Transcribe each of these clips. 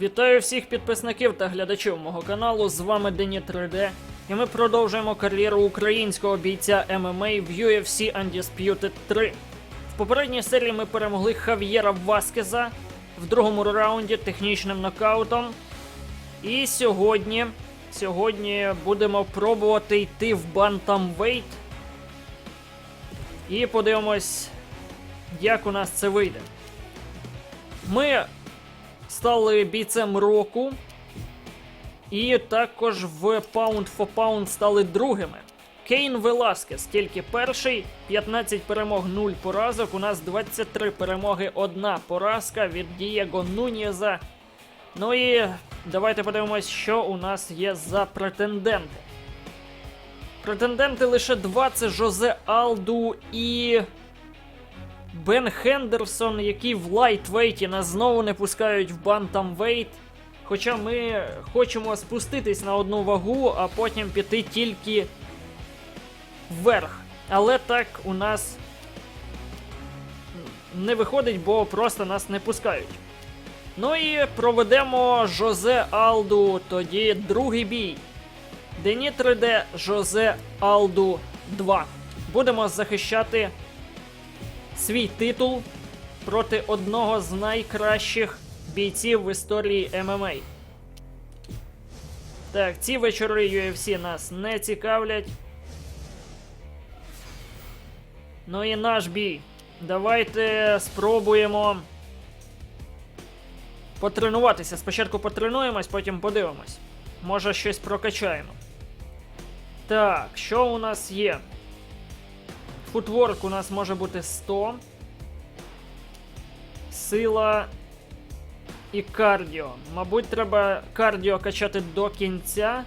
Вітаю всіх підписників та глядачів мого каналу. З вами Дені 3D. І ми продовжуємо кар'єру українського бійця ММА в UFC Undisputed 3. В попередній серії ми перемогли Хав'єра Васкеза в другому раунді технічним нокаутом. І сьогодні, сьогодні будемо пробувати йти в Bantamweight. І подивимось, як у нас це вийде. Ми стали бійцем року. І також в Pound for Pound стали другими. Кейн Веласкес тільки перший, 15 перемог, 0 поразок. У нас 23 перемоги, 1 поразка від Дієго Нуньєза. Ну і давайте подивимось, що у нас є за претенденти. Претенденти лише два: це Жозе Алду і Бен Хендерсон, які в лайтвейті нас знову не пускають в бантамвейт. Хоча ми хочемо спуститись на одну вагу, а потім піти тільки вверх. Але так у нас не виходить, бо просто нас не пускають. Ну і проведемо Жозе Алду, тоді другий бій. Дені 3D Жозе Алду 2. Будемо захищати свій титул проти одного з найкращих бійців в історії ММА. Так, ці вечори UFC нас не цікавлять. Ну і наш бій. Давайте спробуємо потренуватися. Спочатку потренуємось, потім подивимось. Може щось прокачаємо. Так, що у нас є? Футворк у нас може бути 100. Сила і кардіо. Мабуть, треба кардіо качати до кінця.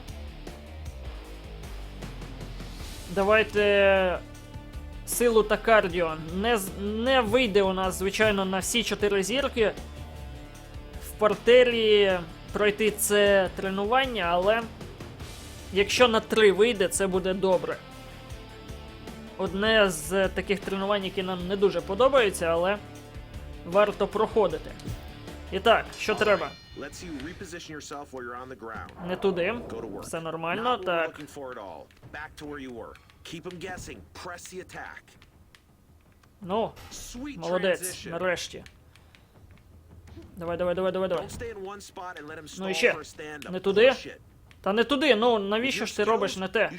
Давайте силу та кардіо. Не, не вийде у нас, звичайно, на всі 4 зірки. В партері пройти це тренування, але якщо на 3 вийде, це буде добре. Одне з таких тренувань, які нам не дуже подобаються, але варто проходити. І так, що треба? Не туди. Все нормально, так. Ну, молодець, нарешті. Давай, давай, давай, давай, давай. Ну і ще. Не туди. Та не туди, ну навіщо ж ти робиш не те?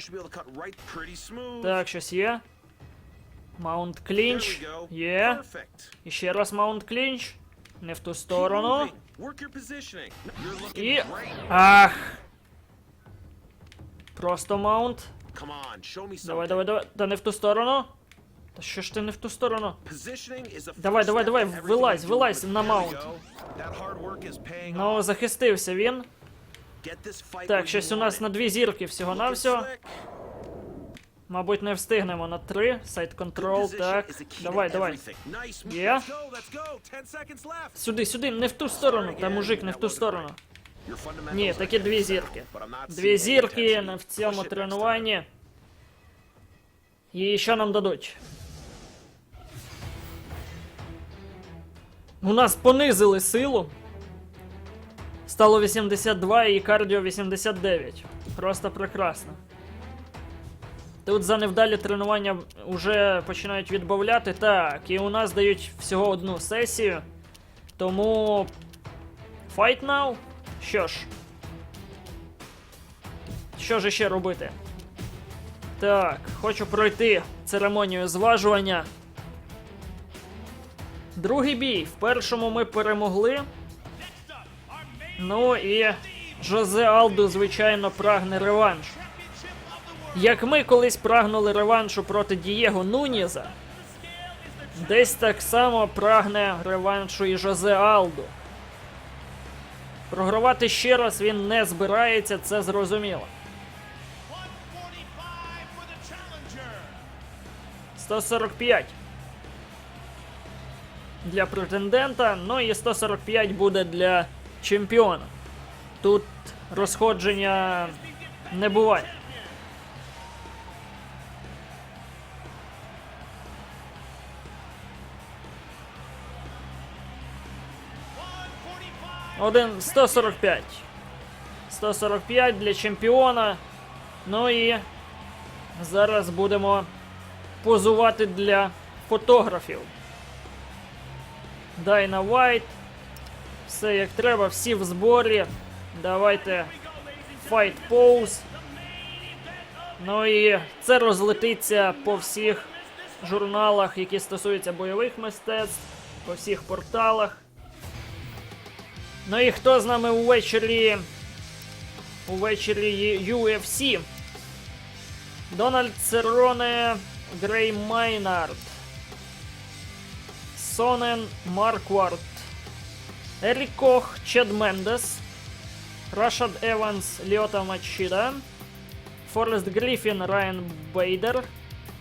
Так, щось є. Маунт клінч. Є. І ще раз маунт клінч. Не в ту сторону. І. Ах! Просто маунт. Давай, давай, давай. Та не в ту сторону. Та що ж ти не в ту сторону? Давай, давай, давай, вилазь, вилазь на маунт. Ну, захистився він. Так, щось у нас на дві зірки всього-навсього. Мабуть, не встигнемо на три. Сайт контрол, так. Давай, давай. Є. Let's go, let's go. 10 seconds left. Сюди, сюди, не в ту сторону. Та мужик, не в ту сторону. Ні, такі дві зірки. Дві зірки на- в цьому тренуванні. І що нам дадуть? У нас понизили силу. Стало 82 і кардіо 89. Просто прекрасно. Тут за невдалі тренування вже починають відбавляти. Так, і у нас дають всього одну сесію. Тому. Fight now? Що ж. Що ж ще робити? Так, хочу пройти церемонію зважування. Другий бій. В першому ми перемогли. Ну і Жозе Алду, звичайно, прагне реванш. Як ми колись прагнули реваншу проти Дієго Нунєза, десь так само прагне реваншу і Жозе Алду. Програвати ще раз він не збирається, це зрозуміло. 145 for the challenger. 145 для претендента, ну і 145 буде для чемпіона. Тут розходження не буває. Один 145. 145 для чемпіона. Ну і зараз будемо позувати для фотографів. Дайна Вайт. Все як треба, всі в зборі. Давайте файт поуз. Ну і це розлетиться по всіх журналах, які стосуються бойових мистецтв, по всіх порталах. Ну і хто з нами увечері? Увечері UFC? Дональд Цероне, Грей Майнард, Сонен Марквард, Ерік Кох, Чед Мендес, Рашад Еванс, Ліота Мачіда, Форест Гріфін, Райан Бейдер,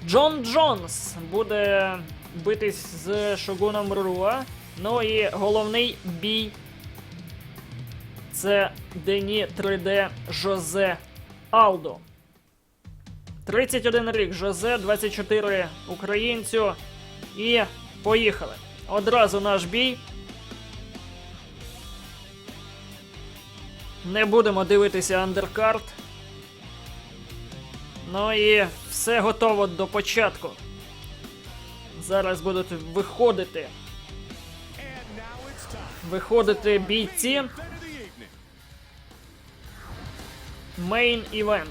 Джон Джонс буде битись з Шогуном Руа. Ну і головний бій це Дені 3D Жозе Алдо. 31 рік Жозе, 24 українцю. І поїхали. Одразу наш бій. Не будемо дивитися андеркарт. Ну і все готово до початку. Зараз будуть виходити. Виходити бійці. Мейн івент.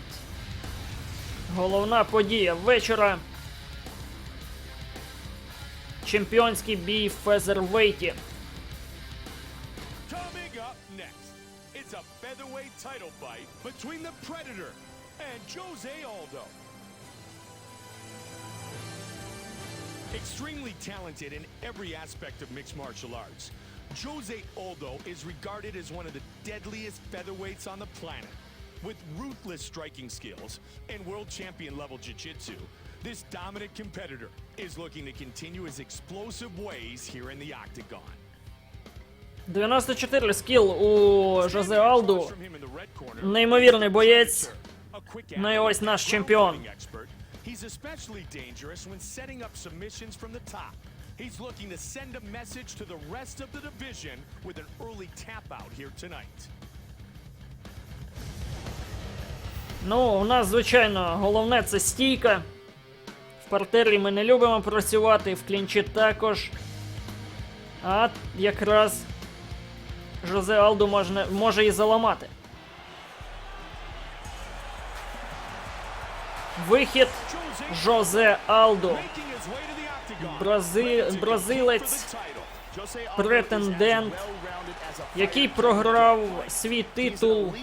Головна подія вечора. Чемпіонський бій в фезервейті. Coming up next, it's a featherweight title fight between the Predator and Jose Aldo. Extremely talented in every aspect of mixed martial arts, Jose Aldo is regarded as one of the deadliest featherweights on the planet. With ruthless striking skills and world champion level jiu-jitsu, this dominant competitor is looking to continue his explosive ways here in the octagon. 94 скіл у Жозе Алду. From him in the red corner, Неймовірний боєць. a quick Ну і ось наш athlete, чемпіон. grounding expert. He's especially dangerous when setting up submissions from the top. He's looking to send a message to the rest of the division with an early tap out here tonight. Ну, у нас, звичайно, головне це стійка. В партері ми не любимо працювати, в клінчі також. А якраз Жозе Алду можна, може і заламати. Вихід Жозе octagon. Брази... Бразилець, претендент, який програв свій титул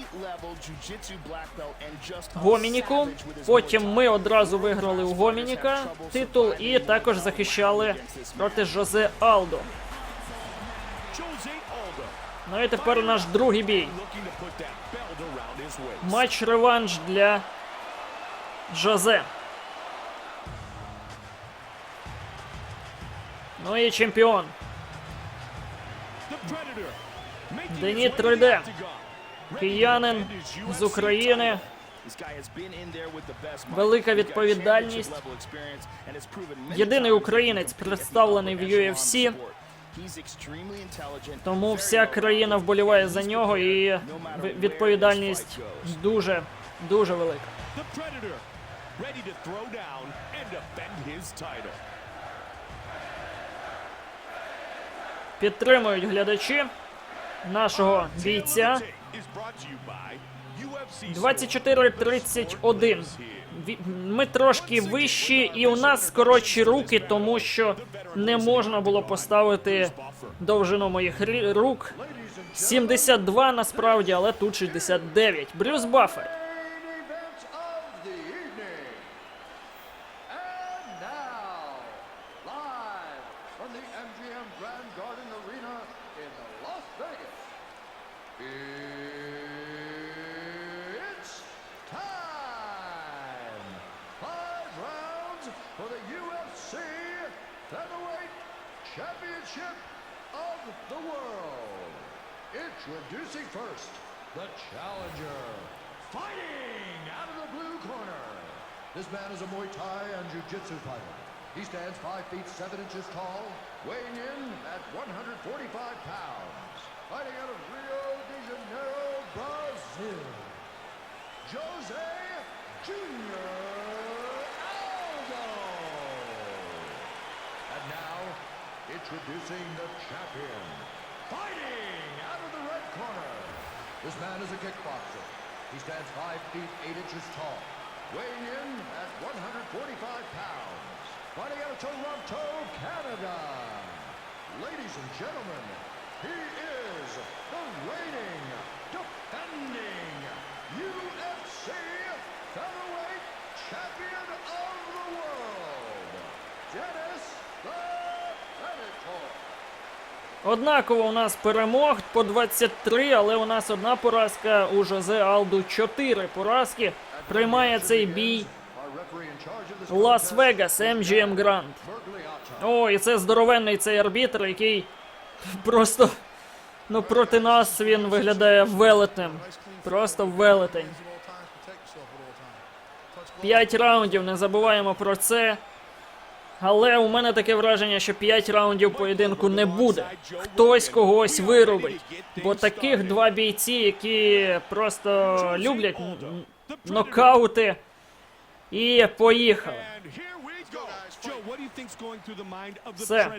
Гомініку. Потім ми одразу виграли у Гомініка титул і також захищали проти Жозе Алдо. Ну і тепер наш другий бій. Матч реванш для Жозе. Ну і чемпіон. The Predator making Дені his way to the 3D. octagon. Ready to Киянин з України. Велика відповідальність. Єдиний українець представлений в UFC, тому вся країна вболіває за нього і відповідальність дуже, дуже велика. Підтримують глядачі нашого бійця. Is brought to you by UFC 24-31. Ми трошки вищі, і у нас коротші руки, тому що не можна було поставити довжину моїх рук. 72 насправді, але тут 69. Брюс Баффет. Introducing first, the challenger. Fighting out of the blue corner. This man is a Muay Thai and Jiu-Jitsu fighter. He stands 5 feet 7 inches tall, weighing in at 145 pounds. Fighting out of Rio de Janeiro, Brazil, Jose Junior Aldo. And now, introducing the champion, fighting out of the red corner. This man is a kickboxer. He stands 5 feet 8 inches tall, weighing in at 145 pounds. Fighting out of Toronto, Canada. Ladies and gentlemen, he is the reigning, Однаково у нас перемог по 23, але у нас одна поразка у Жозе Алду 4 поразки. Приймає цей бій Лас-Вегас MGM Grand. О, і це здоровенний цей арбітр, який просто ну проти нас він виглядає велетнем. Просто велетень. П'ять раундів, не забуваємо про це. Але у мене таке враження, що 5 раундів поєдинку не буде. Хтось когось виробить. Бо таких два бійці, які просто люблять нокаути. І поїхали. Все.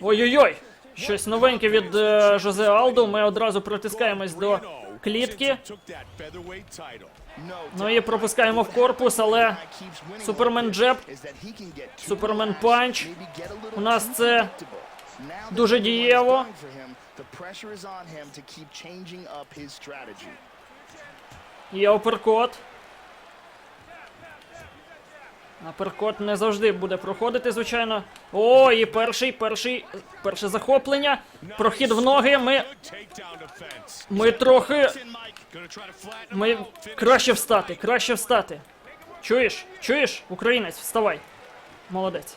Ой-ой-ой! Щось новеньке від е, Жозе Алду. Ми одразу притискаємось до клітки. Ну і пропускаємо в корпус, але Супермен джеб, Супермен панч. У нас це дуже дієво. Є оперкот. Аперкот не завжди буде проходити, звичайно. О, і перший, перший, перше захоплення. Прохід в ноги. Ми, ми трохи. Ми краще встати, краще встати. Чуєш? Чуєш? Українець, вставай. Молодець.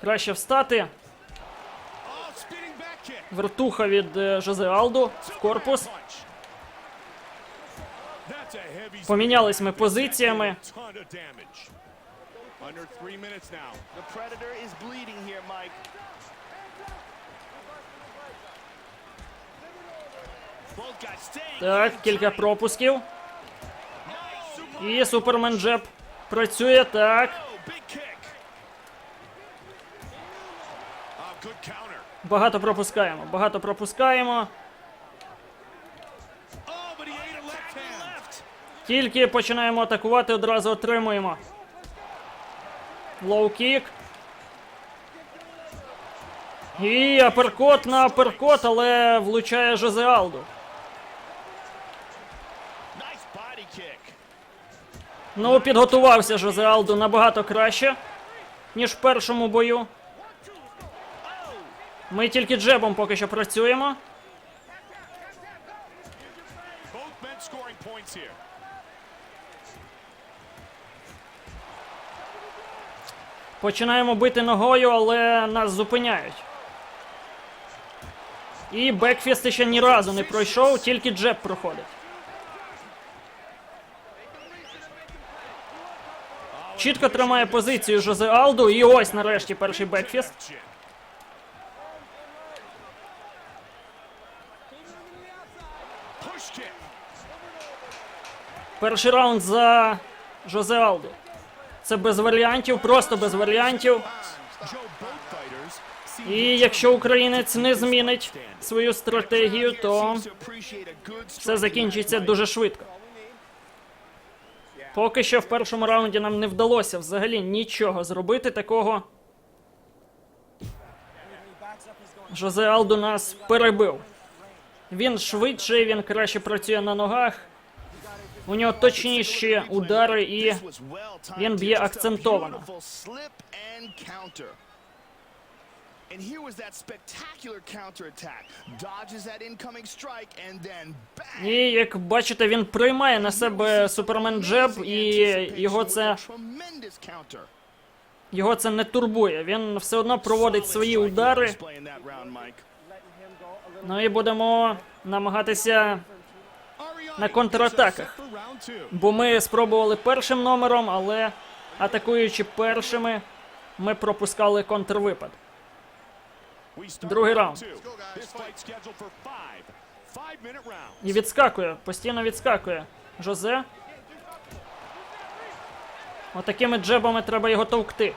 Краще встати. Вертуха від е, Жозе Алду в корпус. Помінялись ми позиціями. Under three minutes now. The Predator is bleeding here, Mike. Так, кілька пропусків. І Супермен Джеб працює так. Oh. Oh. Багато пропускаємо, багато пропускаємо. Oh. Тільки починаємо атакувати, одразу отримуємо. Лоу-кік. І аперкот на аперкот, але влучає Жозе kick. Ну, підготувався Жозе Алду набагато краще, ніж в першому бою. Ми тільки джебом поки що працюємо. Починаємо бити ногою, але нас зупиняють. І бекфіст ще ні разу не пройшов, тільки джеб проходить. Чітко тримає позицію Жозе Алду, і ось нарешті перший бекфіст. Перший раунд за Жозе Алду. Це без варіантів, просто без варіантів. І якщо українець не змінить свою стратегію, то все закінчиться дуже швидко. Поки що в першому раунді нам не вдалося взагалі нічого зробити такого. Жозе Алду нас перебив. Він швидший, він краще працює на ногах. У нього точніші удари і він б'є акцентовано. and here was that spectacular counterattack. Dodges that incoming strike and then bang! І як бачите, він приймає на себе супермен джеб, і його це, його це не турбує. Він все одно проводить свої удари. Ну і будемо намагатися, На контратаках. Бо ми спробували першим номером, але атакуючи першими, ми пропускали контрвипад. Другий раунд. І відскакує, постійно відскакує. Жозе. Отакими джебами треба його товкти.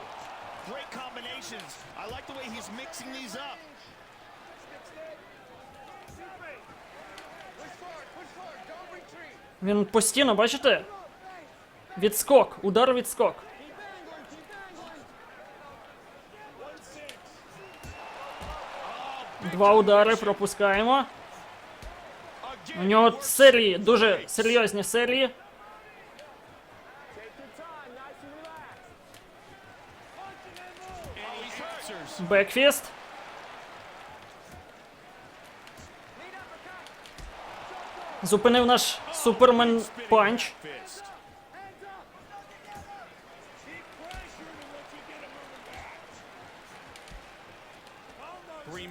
Він постійно, бачите? Відскок, удар відскок. Два удари пропускаємо. У нього серії, дуже серйозні серії. Бекфіст. Зупинив наш супермен панч.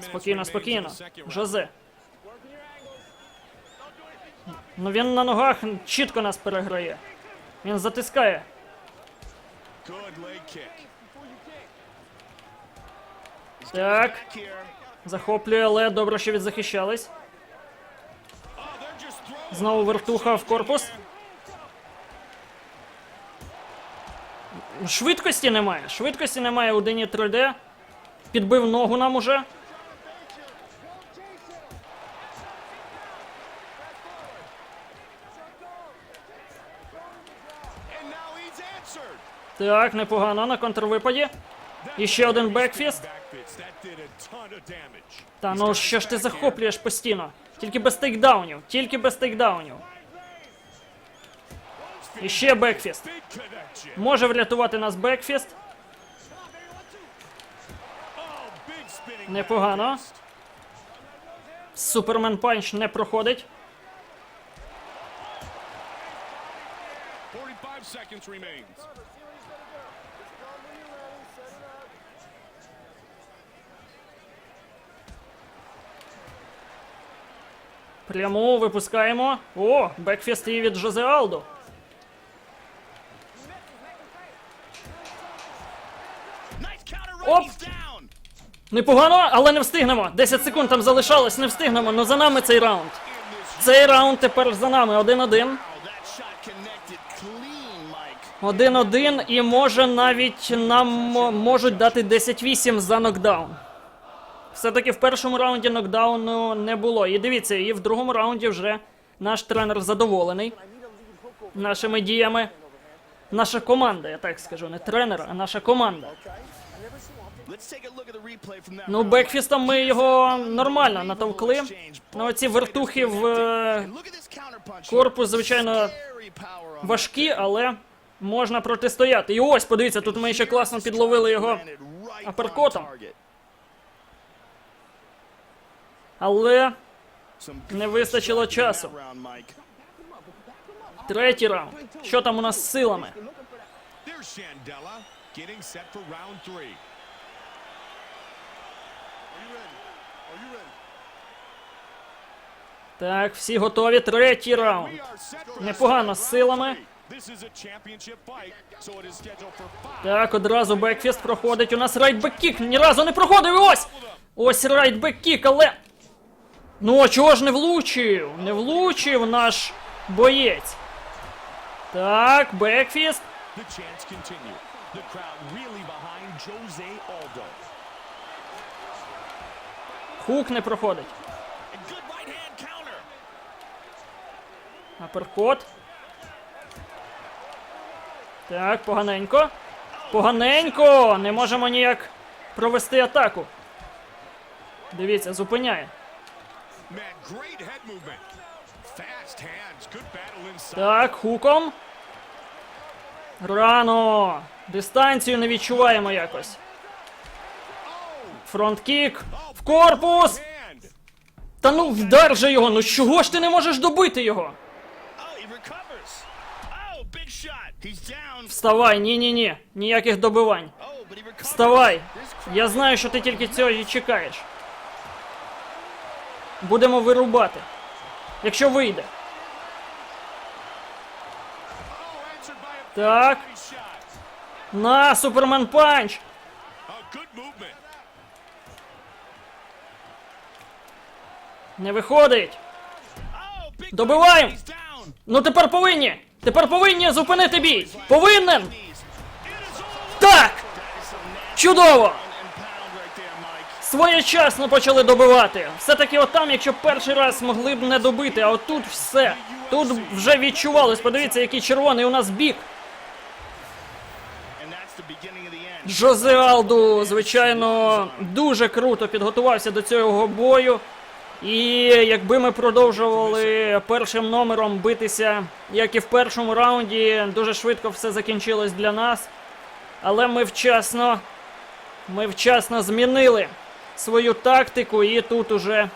Спокійно, спокійно. Жозе. Ну він на ногах чітко нас переграє. Він затискає. Так, захоплює, але добре, що відзахищались. Знову вертуха в корпус. Швидкості немає. Швидкості немає у Дені 3D. Підбив ногу нам уже. Так, непогано на контрвипаді. І ще один бекфіст. Та ну що ж ти захоплюєш постійно? Тільки без тейкдаунів, тільки без тейкдаунів. І ще бекфіст. Може врятувати нас бекфіст. Oh, Непогано. Супермен панч не проходить. Пряму випускаємо. О, бекфіст і від Жозе Алдо. Оп. Непогано, але не встигнемо. 10 секунд там залишалось, не встигнемо. Ну за нами цей раунд. Цей раунд тепер за нами. 1-1. Oh, that shot connected clean, Mike. Один-один і може навіть нам можуть дати 10-8 за нокдаун. Все-таки в першому раунді нокдауну не було. І дивіться, і в другому раунді вже наш тренер задоволений нашими діями. Наша команда, я так скажу, не тренер, а наша команда. Ну, бекфістом ми його нормально натовкли. Ну, оці вертухи в е, корпус, звичайно, важкі, але можна протистояти. І ось, подивіться, тут ми ще класно підловили його. landed Але не вистачило часу. Третій раунд. Що там у нас з силами? Так, всі готові. Третій раунд. Непогано з силами. Так, одразу бекфіст проходить. У нас райтбек-кік ні разу не проходив. Ось! Ось райтбек-кік, але. Ну, а чого ж не влучив? Не влучив наш боєць. Так, бекфіст. Хук не проходить. Аперкот. Так, поганенько. Поганенько! Не можемо ніяк провести атаку. Дивіться, зупиняє. Так, хуком. Рано. Дистанцію не відчуваємо якось. Фронт-кік. В корпус! Та ну вдар же його! Ну чого ж ти не можеш добити його? Oh. Oh. Вставай, ні-ні-ні. Ніяких добивань. Oh. Вставай. Я знаю, що ти тільки цього і чекаєш. Будемо вирубати. Якщо вийде. Так. На, Супермен панч! Не виходить. Добиваємо! Ну тепер повинні! Тепер повинні зупинити бій! Повинен! Так! Чудово! And pound right there, Mike. Своєчасно почали добивати. Все-таки отам, якщо перший раз могли б не добити, а отут все. Тут вже відчувалось. Подивіться, який червоний у нас бік. And that's the beginning of the end. Жозе Алду, звичайно, дуже круто підготувався до цього бою. І якби ми продовжували першим номером битися, як і в першому раунді, дуже швидко все закінчилось для нас. Але ми вчасно, ми вчасно змінили свою тактику, і тут уже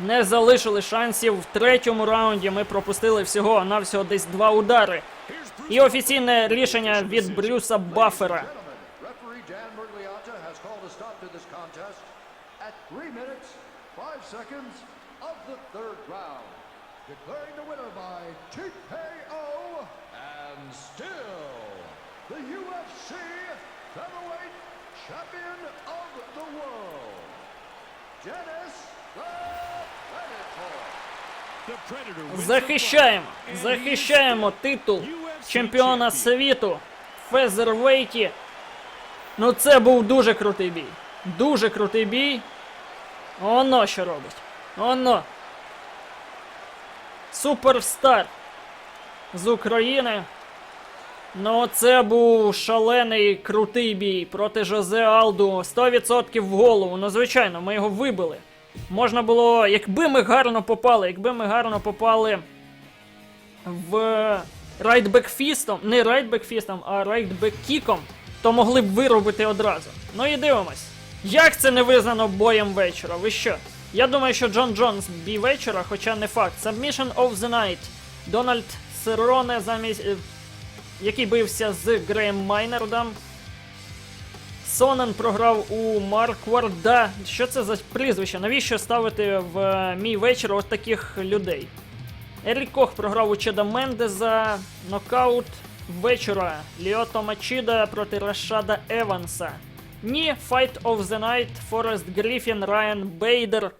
не залишили шансів в третьому раунді. Ми пропустили всього навсього десь два удари. І офіційне рішення від Брюса Баффера. At 3 minutes, 5 seconds of the third round. Declaring the winner by TKO and still the UFC featherweight champion of the world, Dennis the Predator. The Predator wins the Захищаємо, захищаємо титул чемпіона світу фезервейті. Ну це був дуже крутий бій. Дуже крутий бій. Оно що робить. Оно. Суперстар з України. Ну, це був шалений крутий бій проти Жозе Алду. 100% в голову. Ну, звичайно, ми його вибили. Можна було, якби ми гарно попали, якби ми гарно попали в райтбекфістом, не райтбекфістом, а райтбеккіком, то могли б виробити одразу. Ну і дивимось. Як це не визнано боєм вечора? Ви що? Я думаю, що Джон Джонс бій вечора, хоча не факт. Submission of the Night. Дональд Сероне замість. е, який бився з Греєм Майнердом. Сонен програв у Маркварда. Що це за прізвище? Навіщо ставити в е, мій вечір от таких людей? Ерік Кох програв у Чеда Мендеза. Нокаут вечора. Ліото Мачіда проти Рашада Еванса. Ні, Fight of the Night, Форест Гріфін, Райан Бейдер.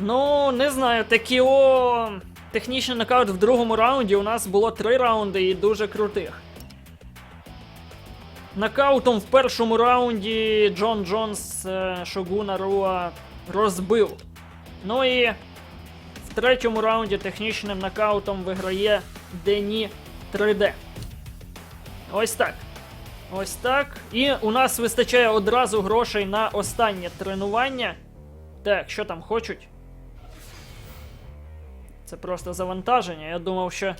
Ну, не знаю, такі о. Технічний нокаут в другому раунді. У нас було три раунди і дуже крутих. Нокаутом в першому раунді Джон Джонс е, Шогуна Руа розбив. Ну і в третьому раунді технічним нокаутом виграє Дені 3D. Ось так. Ось так. І у нас вистачає одразу грошей на останнє тренування. Так, що там хочуть? Це просто завантаження. Я думав, що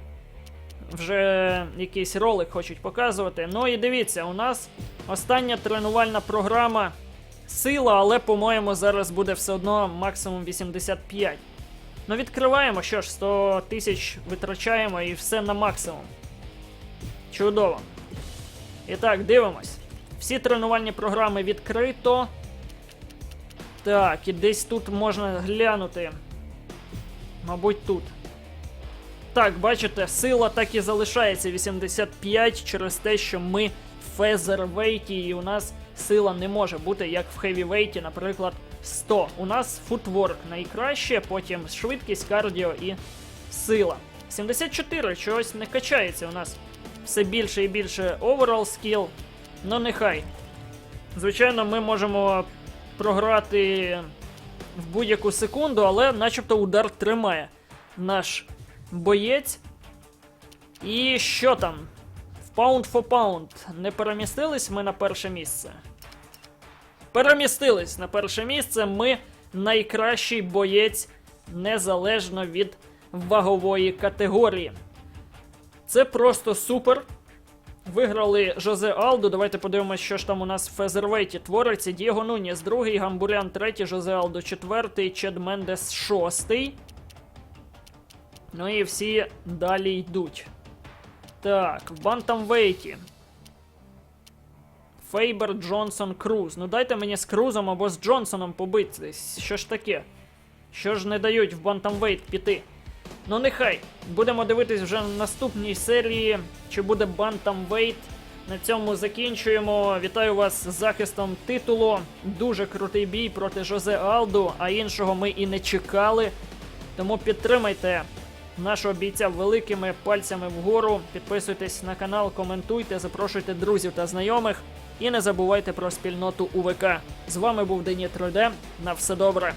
вже якийсь ролик хочуть показувати. Ну і дивіться, у нас остання тренувальна програма сила, але, по-моєму, зараз буде все одно максимум 85. Ну, відкриваємо, що ж, 100 тисяч витрачаємо і все на максимум. Чудово. І так, дивимось. Всі тренувальні програми відкрито. Так, і десь тут можна глянути. Мабуть, тут. Так, бачите, сила так і залишається 85 через те, що ми в фезервейті, і у нас сила не може бути як в хевівейті, наприклад, 100. У нас футворк найкраще, потім швидкість, кардіо і сила. 74 чогось не качається у нас все більше і більше overall skill. Ну нехай. Звичайно, ми можемо програти в будь-яку секунду, але начебто удар тримає наш боєць. І що там? В Pound for Pound не перемістились ми на перше місце. Перемістились на перше місце. Ми найкращий боєць незалежно від вагової категорії. Це просто супер. Виграли Жозе Алду. Давайте подивимося, що ж там у нас в Фезервейті твориться. Дієго Нуніс, другий, Гамбурян, третій, Жозе Алдо, четвертий, Чед Мендес, шостий. Ну і всі далі йдуть. Так, в Бантамвейті. Фейбер, Джонсон, Круз. Ну дайте мені з Крузом або з Джонсоном побитись. Що ж таке? Що ж не дають в Бантамвейт піти? Ну нехай. Будемо дивитись вже в наступній серії, чи буде Бантамвейт. На цьому закінчуємо. Вітаю вас з захистом титулу. Дуже крутий бій проти Жозе Алду, а іншого ми і не чекали. Тому підтримайте нашого бійця великими пальцями вгору. Підписуйтесь на канал, коментуйте, запрошуйте друзів та знайомих. І не забувайте про спільноту УВК. З вами був Деніт Роде. На все добре.